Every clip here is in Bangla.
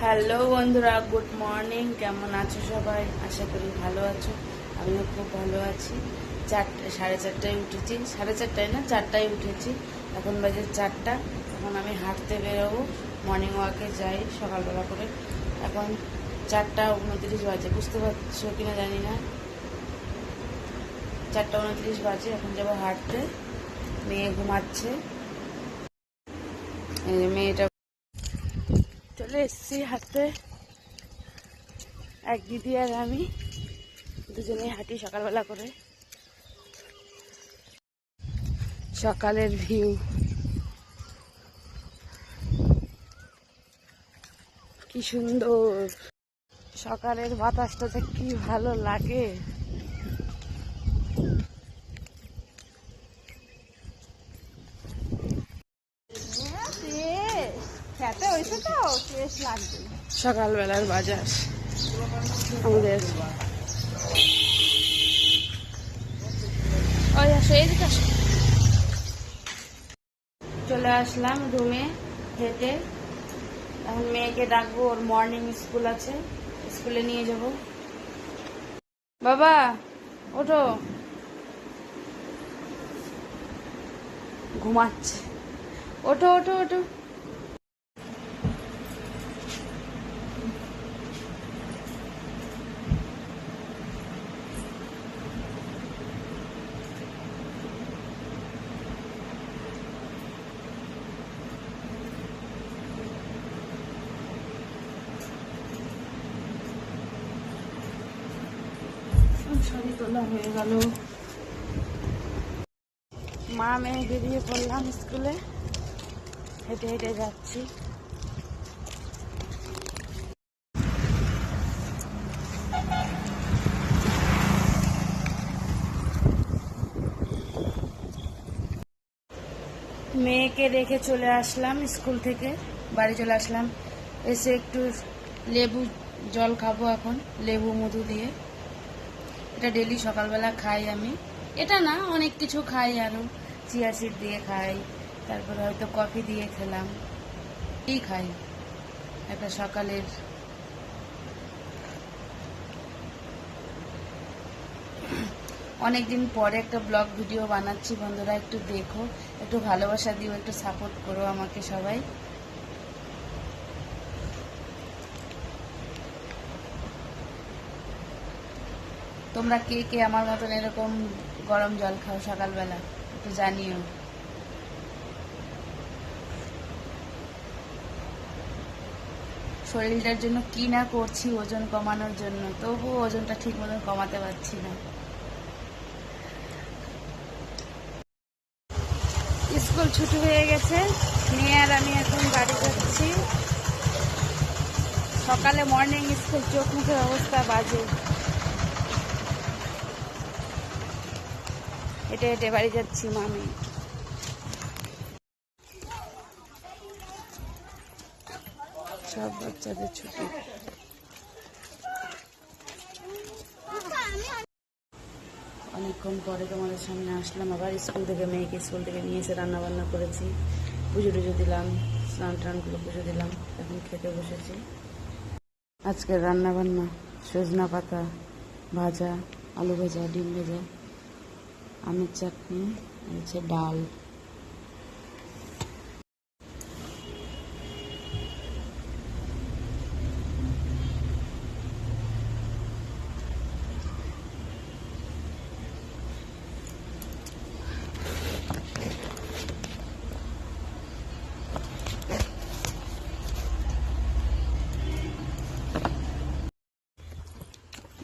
হ্যালো বন্ধুরা, গুড মর্নিং। কেমন আছো সবাই? আশা করি ভালো আছো। আমিও খুব ভালো আছি। চারটে, সাড়ে চারটায় উঠেছি। সাড়ে চারটায় না, চারটায় উঠেছি। এখন বাজে চারটা। এখন আমি হাঁটতে বেরোবো। মর্নিং ওয়াকে যাই সকালবেলা করে। এখন চারটা উনত্রিশ বাজে। বুঝতে পারছ কিনা জানি না। চারটা উনত্রিশ বাজে। এখন যাব হাঁটতে। মেয়ে ঘুমাচ্ছে। মেয়েটা চলে এসছি হাঁটতে। এক দিদি আর আমি দুজনেই হাঁটি সকালবেলা করে। সকালের ভিউ। কি সুন্দর। সকালের বাতাসটা যে কি ভালো লাগে। সকালবেলার বাজার। আমাদের। ওই। চলে আসলাম রুমে হেঁটে। এখন মেয়েকে ডাকবো, ওর মর্নিং স্কুল আছে। স্কুলে নিয়ে যাব। বাবা, ওঠো। ঘুমাচ্ছে। ওঠো ওঠো ওঠো শাড়ি তোলা হয়ে গেল। মা মেয়ে বেরিয়ে পড়লাম স্কুলে। হেঁটে হেঁটে যাচ্ছি। মেয়েকে রেখে চলে আসলাম স্কুল থেকে। বাড়ি চলে আসলাম। এসে একটু লেবু জল খাব এখন, লেবু মধু দিয়ে। এটা ডেলি সকালবেলা খাই আমি। এটা না, অনেক কিছু খাই আরও চিয়া সিড দিয়ে খাই, তারপরে হয়তো কফি দিয়ে খেলাম। এই খাই? একটা সকালের অনেকদিন পরে একটা ব্লগ ভিডিও বানাচ্ছি, বন্ধুরা একটু দেখো, একটু ভালোবাসা দিও, একটু সাপোর্ট করো আমাকে সবাই। তোমরা কে কে আমার মতন এরকম গরম জল খাও সকালবেলা, একটু জানিও। শরীরটার জন্য কি না করছি ওজন কমানোর জন্য, তবুও ওজনটা ঠিক মতন কমাতে পারছি না। স্কুল ছুটি হয়ে গেছে, মেয়ে আর আমি এখন বাড়ি যাচ্ছি। সকালে মর্নিং স্কুল চোখ মুখের অবস্থা বাজে। হেঁটে হেঁটে বাড়ি যাচ্ছি মামি সব বাচ্চাদের ছুটি। অনেকক্ষণ পরে তোমাদের সামনে আসলাম আবার। স্কুল থেকে মেয়েকে স্কুল থেকে নিয়ে এসে রান্না বান্না করেছি। পুজো টুজো দিলাম, স্নান টান করে পুজো দিলাম, এখন খেতে বসেছি। আজকে রান্না বান্না সজনা পাতা, ভাজা, আলু ভাজা, ডিম ভাজা। আমের চাটনি হচ্ছে ডাল।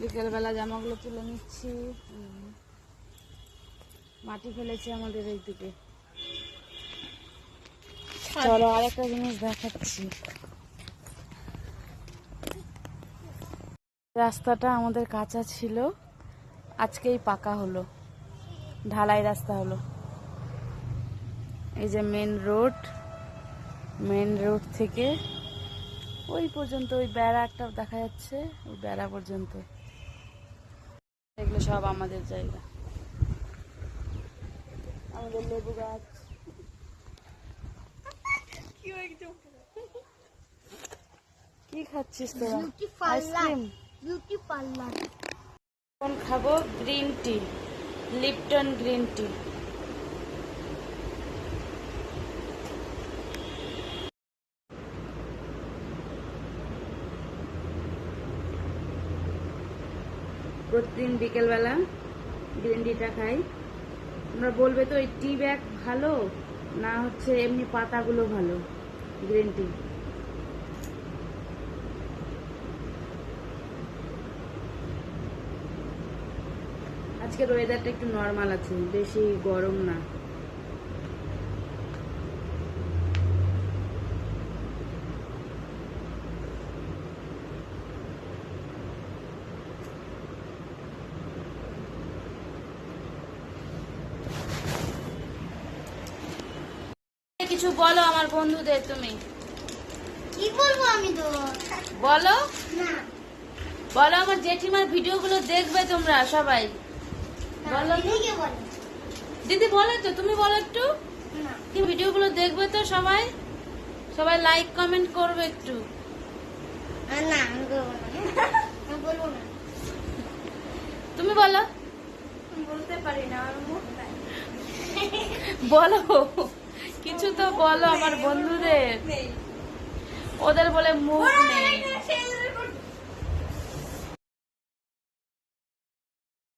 বিকেলবেলা জামাগুলো তুলে নিচ্ছি। মাটি ফেলেছে আমাদের এই দিকে চলো আরেকটা জিনিস দেখাচ্ছি। রাস্তাটা আমাদের কাঁচা ছিল আজকেই পাকা হলো। ঢালাই রাস্তা হলো। এই যে মেন রোড মেন রোড থেকে ওই পর্যন্ত ওই বেড়া একটা দেখা যাচ্ছে ওই বেড়া পর্যন্ত। এগুলো সব আমাদের জায়গা। আমাদের লেবু গাছ কি খাচ্ছিস তোরা আইসক্রিম বিউটি পার্লার এখন খাব green tea Lipton green tea প্রতিদিন বিকেলবেলা গ্রিন টিটা খাই। তোমরা বলবে তো, এই টি ব্যাগ ভালো? না হচ্ছে এমনি পাতাগুলো ভালো? গ্রিন টি আজকের ওয়েদারটা একটু নর্মাল আছে, বেশি গরম না। কিছু বলো আমার বন্ধুদের তুমি। কি বলব আমি তো? বলো। না। বলো আমার জেঠিমার ভিডিওগুলো দেখবে তোমরা সবাই। বলো। দিদি বলো তো তুমি বলো একটু। না। কি ভিডিওগুলো দেখবে তো সবাই? সবাই লাইক কমেন্ট করবে একটু। আহ, না আমি বলব না। আমি বলব না। তুমি বলো। বলতে পারি না বলো। কিছু তো বলো আমার বন্ধুদের। ওদের বলে মুখ নেই।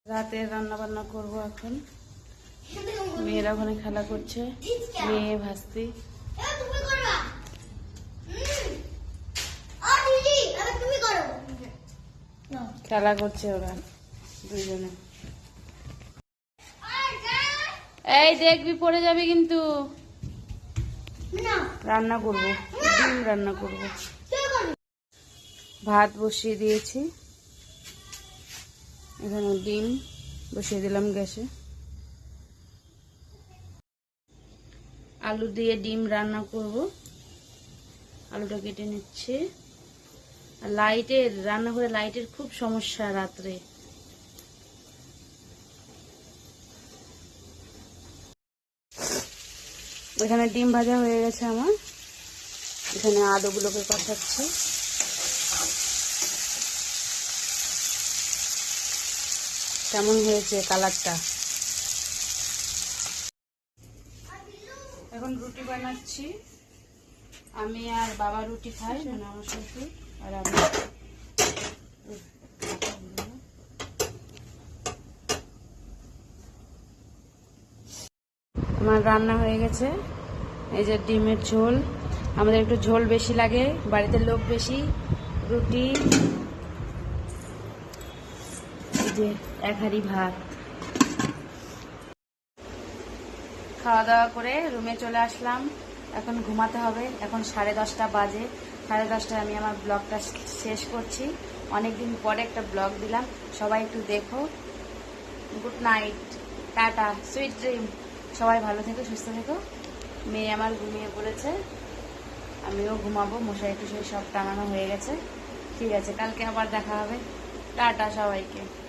রাতে রান্না বান্না করব এখন। মেয়েরা ওখানে খেলা করছে। মেয়ে ভাস্তি। এবার তুমি করবা। হুম। ও দিদি এবার তুমি করো। না। খেলা করছে ওরা যা। এই দেখবি পড়ে যাবে কিন্তু। রান্না করব, ডিম রান্না করব। ভাত বসিয়ে দিয়েছি। এখানে ডিম বসিয়ে দিলাম গ্যাসে। আলু দিয়ে ডিম রান্না করব। আলুটা কেটে নিচ্ছে। লাইটের রান্না করে লাইটের খুব সমস্যা রাত্রে। এখানে ডিম ভাজা হয়ে গেছে আমার। এখানে আলুগুলোকে কষাচ্ছে কেমন হয়েছে কালারটা? এখন রুটি বানাচ্ছি। আমি আর বাবা রুটি খাই মানে আমার শ্বশুর আর আমি। আমার রান্না হয়ে গেছে। এই যে ডিমের ঝোল। আমাদের একটু ঝোল বেশি লাগে, বাড়িতে লোক বেশি, রুটি। যে এক ভাত। খাওয়া দাওয়া করে রুমে চলে আসলাম। এখন ঘুমাতে হবে। এখন সাড়ে দশটা বাজে। সাড়ে দশটায় আমি আমার ব্লগটা শেষ করছি। অনেকদিন পরে একটা ব্লগ দিলাম। সবাই একটু দেখো। Good night. Tata. Sweet dream. সবাই ভালো থেকো, সুস্থ থেকো। মেয়ে আমার ঘুমিয়ে পড়েছে। আমিও ঘুমাবো মশারি টুসাই সব টাঙানো হয়ে গেছে। ঠিক আছে, কালকে আবার দেখা হবে। টাটা সবাইকে।